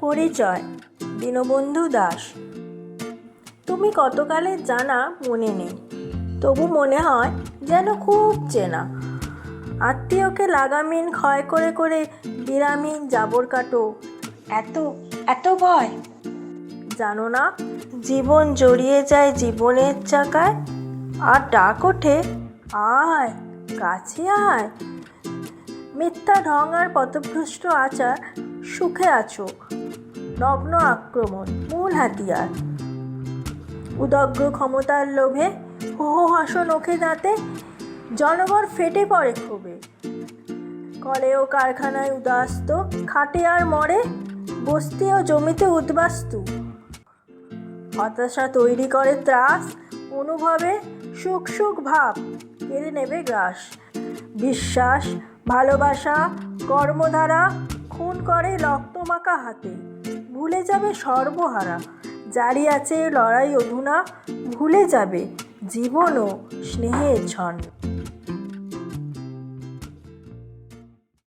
পরিচয়। দীনবন্ধু দাস। তুমি কতকালের জানা মনে নেই। তবু মনে হয় যেন খুব চেনা। আত্মীয়কে লাগামিন ক্ষয় করে করে বিরামিন জাবর কাটো এত এত ভয়? জানো না, জীবন জড়িয়ে যায় জীবনের চাকায়। আর ডাক ওঠে, আয়, কাছে আয়। মিথ্যা ঢং আর পথভ্রষ্ট আচার সুখে আছো। নগ্ন আক্রমণ, মূল হাতিয়ার। উদগ্র ক্ষমতার লোভে হো হাসন ওখে দাঁতে জনগণ ফেটে পড়ে ক্ষোভে। কলে ও কারখানায় উদাস্ত, খাটে আর মরে বস্তি ও জমিতে উদ্বাস্তু। হতাশা তৈরি করে ত্রাস, অনুভবে সুখ সুখ ভাব, কেড়ে নেবে গ্রাস। বিশ্বাস, ভালোবাসা, কর্মধারা খুন করে রক্তমাখা হাতে। ভুলে যাবে সর্বহারা। জারি আছে লড়াই অধুনা ভুলে যাবে জীবন ও স্নেহের ছন্দ।